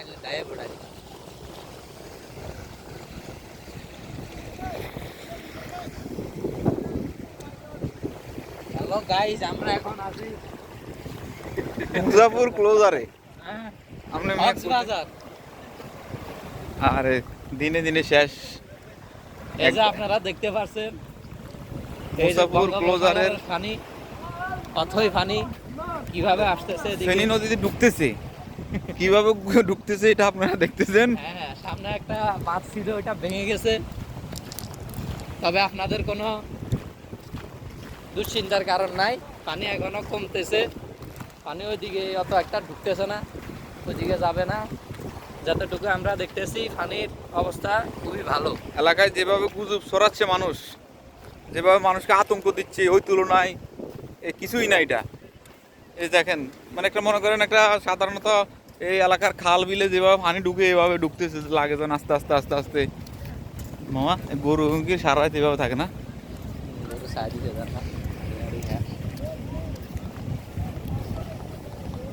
মারলে দায়ে পড়াই হ্যালো গাইস আমরা এখন আছি মুজাফর ক্লোজারে হ্যাঁ, আপনি আরে দিনে দিনে শেষ। এই যে আপনারা দেখতে পাচ্ছেন যে ক্লোজারের পানি অথই পানি কীভাবে আসতেছে ফেনী নদীতে ঢুকতেছে। কীভাবে ঢুকতেছে এটা আপনারা দেখতেছেন? হ্যাঁ হ্যাঁ, সামনে একটা বাঁধ ছিল ওটা ভেঙে গেছে। তবে আপনাদের কোনো দুশ্চিন্তার কারণ নাই। পানি এখনও কমতেছে। পানি ওইদিকে অত একটা ঢুকতেছে না ওইদিকে যাবে না। যতটুকু আমরা দেখতেছি পানির অবস্থা খুবই ভালো। এলাকায় যেভাবে গুজব ছড়াচ্ছে মানুষ যেভাবে মানুষকে আতঙ্ক দিচ্ছে ওই তুলনায় কিছুই না এটা। এই দেখেন মানে একটা মনে করেন একটা সাধারণত এই এলাকার খাল বিলে যেভাবে পানি ঢুকে এভাবে ঢুকতেছে লাগে যেন আস্তে আস্তে আস্তে আস্তে। মামা গরু কি সারা রাত এভাবে থাকে না?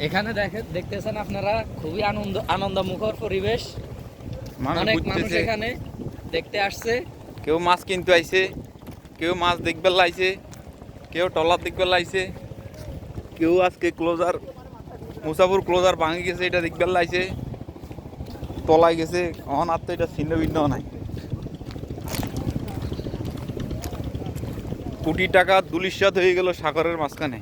এখানে দেখে দেখতেছেন আপনারা খুবই আনন্দ আনন্দমুখর পরিবেশ। অনেক মানুষ এখানে দেখতে আসছে। কেউ মাছ কিনতে আইছে কেউ মাছ দেখবে লাইছে কেউ টলার দেখবে লাইছে। কেউ আজকে ক্লোজার মুসাফুর ক্লোজার ভাঙি গেছে এটা দেখবে লাইছে তলায় গেছে অন আর তো এটা ছিন্ন ভিন্ন নাই। কোটি টাকা দুলিশ্বাত হয়ে গেল সাগরের মাঝখানে।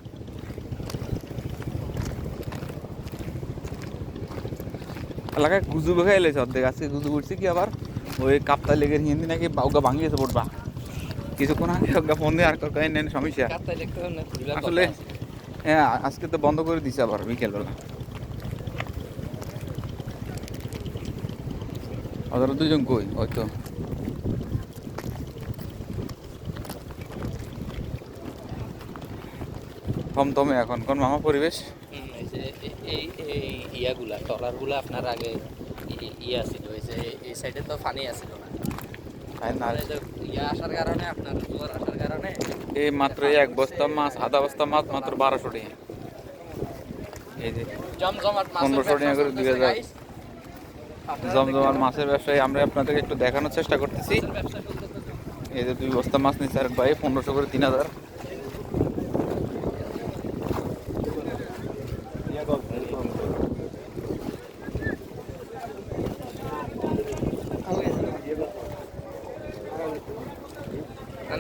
এলাকায় গুজু বেখাই লাইছে অর্ধেক আজকে গুজু উঠছে কি আবার? ওই কাপ্তা লেগে হিন্দি নাকি বাউগা ভাঙি গেছে পড়বা কিছুক্ষণ আগে ফোন দিয়ে আর নেন সমস্যা। আসলে। হ্যাঁ আজকে তো বন্ধ করে দিছে আবার বিকেলবেলা। ওদের দুজন কই? ওই তো। থমথমে এখন, কোন মামা পরিবেশ? এই এই ইয়াগুলা, ট্রলারগুলা আপনার আগে ইয়া ছিল এই যে এই সাইডে তো পানি আছিল না। এই ইয়া এই মাত্র এক বস্তা মাছ আধা বস্তা মাছ মাত্র বারোশো টাকা। এই যে 1500 টাকা করে দিয়ে যায়। জমজমার মাছের ব্যবসায় আমরা আপনাদেরকে একটু দেখানোর চেষ্টা করতেছি। এই যে দুই বস্তা মাছ নিচ্ছে আর ভাই পনেরোশো করে তিন হাজার।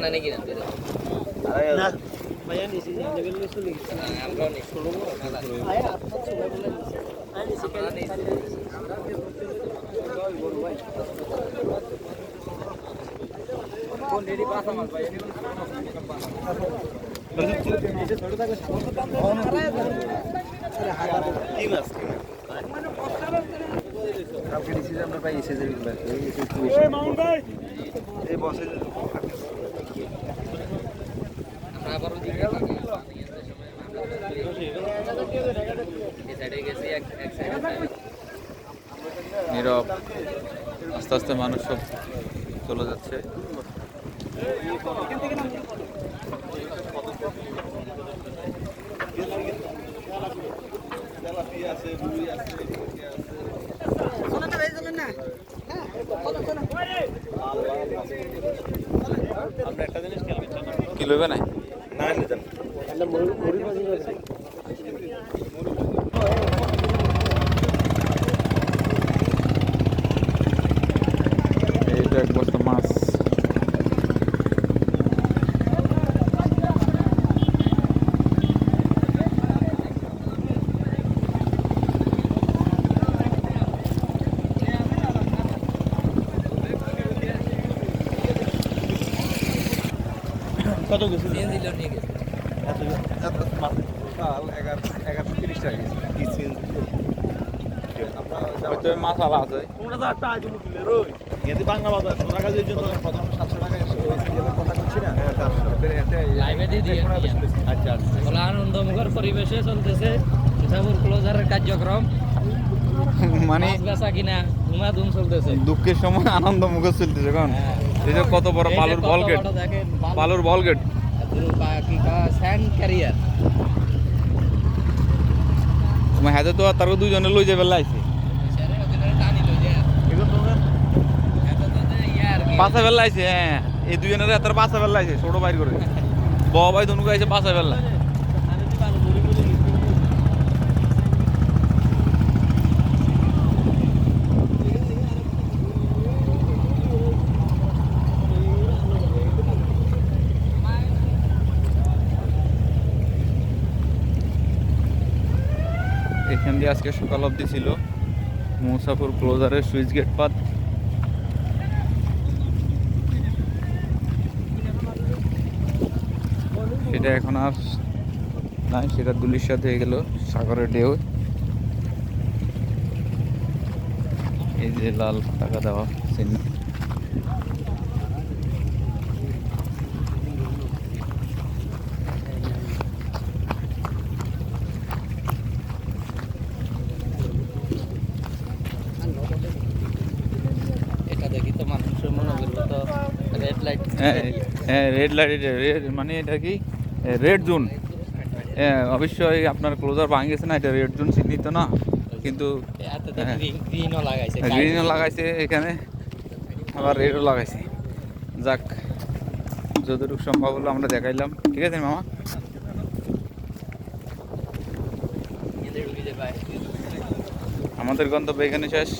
না, না, নাকি না, দিয়ে আমরা। এই সাইডে নীরব আস্তে আস্তে মানুষ সব চলে যাচ্ছে কি লইবে না এই তো এক বস্তা মাছ কত গেছে সিএনজি লোড নিয়ে গেছে। হয়তো মাছ আলা আছে তোমরা তো একটা আইটেম কিনলে রই এতে বাংলা বাজার ছোট টাকা দিয়ে জন্য প্রথম 700 টাকা এসে কথা বলছি না হ্যাঁ 400 লাইভে দিয়ে দিয়ে আচ্ছা আচ্ছা বলে আনন্দমুখর পরিবেশে চলতেছে ক্লোজারের কার্যক্রম। মানে বেচা কিনা ধুমাধুম চলতেছে। দুঃখের সময় আনন্দ মুখে চলতেছে এখন এই যে কত বড় বালুর বল গেট। বালুর বল গেট হাতে তো তার দুজনে লই যাবে লাইছে। বাসা বেলা আইছে হ্যাঁ, হ্যাঁ এই দুজনের তার বাসা বেলা আইছে ছোট বাইর করে বাবা ভাই ধনুকা আইছে বাসা বেলা এখান দিয়ে আজকে সকাল অবধি ছিল। মুসাফর ক্লোজারের সুইচ গেট পাত। সেটা এখন আর নাই, সেটা দুলির সাথে হয়ে গেল, সাগরের ঢেউ। এই যে লাল টাকা দেওয়া চিহ্ন এটা দেখি তো মানুষের মনে করল তো রেড লাইট হ্যাঁ রেড লাইট মানে এটা কি? রেড জোন হ্যাঁ অবশ্যই আপনার ক্লোজার ভাঙে গেছে না এটা রেড জোন চিহ্নিত না। কিন্তু। গ্রিনও লাগাইছে গ্রিনও লাগাইছে এখানে। আবার রেডও লাগাইছে। যাক যতটুকু সম্ভব হলো আমরা দেখাইলাম। ঠিক আছে মামা। আমাদের গন্তব্য এখানে শেষ।